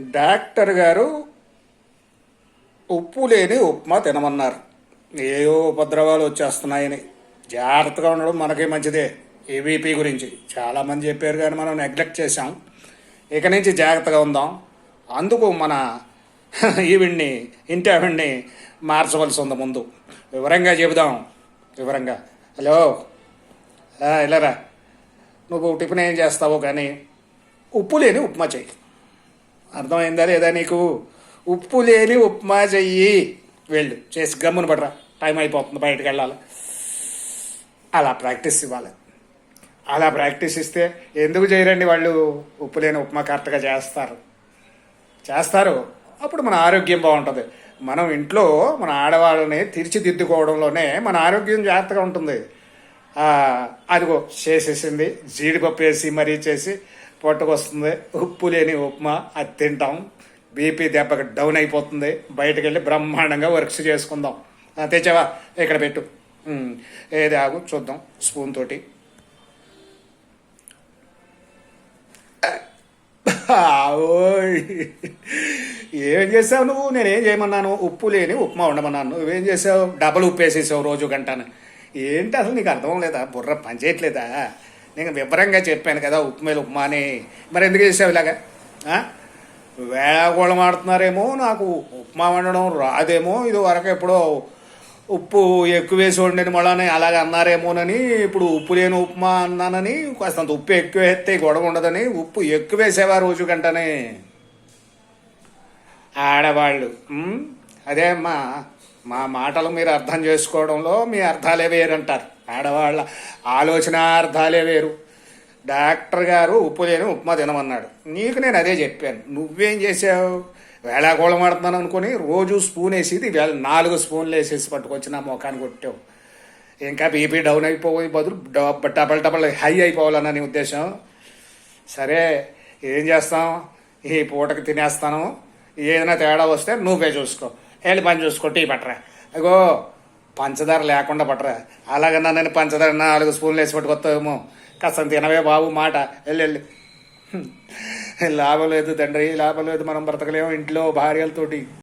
Doctor గారు ఉప్పు లేని ఉప్మా తినమన్నారు. ఏవో ఉపద్రవాలు వచ్చేస్తున్నాయని. జాగ్రత్తగా ఉండడం మనకి మంచిదే ఏబీపీ గురించి. చాలామంది చెప్పారు కానీ మనం నెగ్లెక్ట్ చేశాం. ఇక నుంచి జాగ్రత్తగా ఉందాం. అందుకు మన ఈవిడ్ని ఇంటి ఆవిడ్ని మార్చవలసి ఉంది ముందు. వివరంగా చెబుదాం. వివరంగా. హలో. ఆ, ఇలారా? నువ్వు టిఫిన్ ఏం చేస్తావో కానీ ఉప్పు లేని ఉప్మా చెయ్యి. అర్థమైందా లేదా నీకు? ఉప్పు లేని ఉప్మా చెయ్యి. వెళ్ళు చేసి గమ్మున పడరా. టైం అయిపోతుంది బయటకు వెళ్ళాలి. అలా ప్రాక్టీస్ ఇవ్వాలి. అలా ప్రాక్టీస్ ఇస్తే ఎందుకు చేయరండి వాళ్ళు? ఉప్పు లేని ఉప్మా కరెక్ట్గా చేస్తారు. చేస్తారు. అప్పుడు మన ఆరోగ్యం బాగుంటుంది. మనం ఇంట్లో మన ఆడవాళ్ళని తీర్చిదిద్దుకోవడంలోనే మన ఆరోగ్యం జాగ్రత్తగా ఉంటుంది. అదిగో చేసేసింది. జీడిపప్పు వేసి మరీ చేసి పొట్టకొస్తుంది. ఉప్పు లేని ఉప్మా అది తింటాం. బీపీ దెబ్బకి డౌన్ అయిపోతుంది. బయటకు వెళ్ళి బ్రహ్మాండంగా వర్క్స్ చేసుకుందాం. తెచ్చావా? ఇక్కడ పెట్టు. ఏది ఆగు చూద్దాం. స్పూన్ తోటి. ఓయ్. ఏం చేసావు నువ్వు? నేనేం చేయమన్నాను? ఉప్పు లేని ఉప్మా ఉండమన్నాను నువ్వేం చేసావు? డబల్ ఉప్పు వేసేసావు రోజు గంటను. ఏంటి అసలు నీకు అర్థం లేదా? బుర్ర పనిచేయట్లేదా నేను వివరంగా చెప్పాను కదా ఉప్మేలు ఉప్మా అని. మరి ఎందుకు చేసావు ఇలాగా? ఆ? వేళాకోళం ఆడుతున్నారేమో నాకు ఉప్మా వండడం రాదేమో ఇది వరకు ఎప్పుడో ఉప్పు ఎక్కువ వేసి వండిన మళ్ళీ అలాగ అన్నారేమోనని ఇప్పుడు ఉప్పు లేని ఉప్మా అన్నానని కాస్తంత ఉప్పు ఎక్కువ వేస్తే గొడవ ఉండదని ఉప్పు ఎక్కువ వేసేవా రోజు గంటనే? ఆడవాళ్ళు అదే అమ్మా మా మాటలు మీరు అర్థం చేసుకోవడంలో మీ అర్థాలే వేరంటారు. ఆడవాళ్ళ ఆలోచన అర్థాలే వేరు. డాక్టర్ గారు ఉప్పు లేని ఉప్మా తినమన్నాడు. నీకు నేను అదే చెప్పాను. నువ్వేం చేసావు? వేళాకోళం ఆడుతున్నాను అనుకుని రోజు స్పూన్ వేసేది వేళ నాలుగు స్పూన్లు వేసేసి పట్టుకొచ్చి నా ముఖాన్ని కొట్టావు. ఇంకా బీపీ డౌన్ అయిపోయి బదులు డబ- డబల్ డబల్ హై అయిపోవాలన్న నీ ఉద్దేశం. సరే ఏం చేస్తాం? ఈ పూటకి తినేస్తాను. ఏదైనా తేడా వస్తే నువ్వే చూసుకో. వెళ్ళి పని చూసుకో. టీ పట్టరా. అగో పంచదార లేకుండా పట్టరా. అలాగన్నా నేను పంచదార నాలుగు స్పూన్లు వేసి పట్టుకొస్తావేమో. కాస్త తినవే బాబు మాట. వెళ్ళి వెళ్ళి లాభం లేదు తండ్రి లాభం లేదు. మనం బ్రతకలేము ఇంట్లో భార్యలతోటి.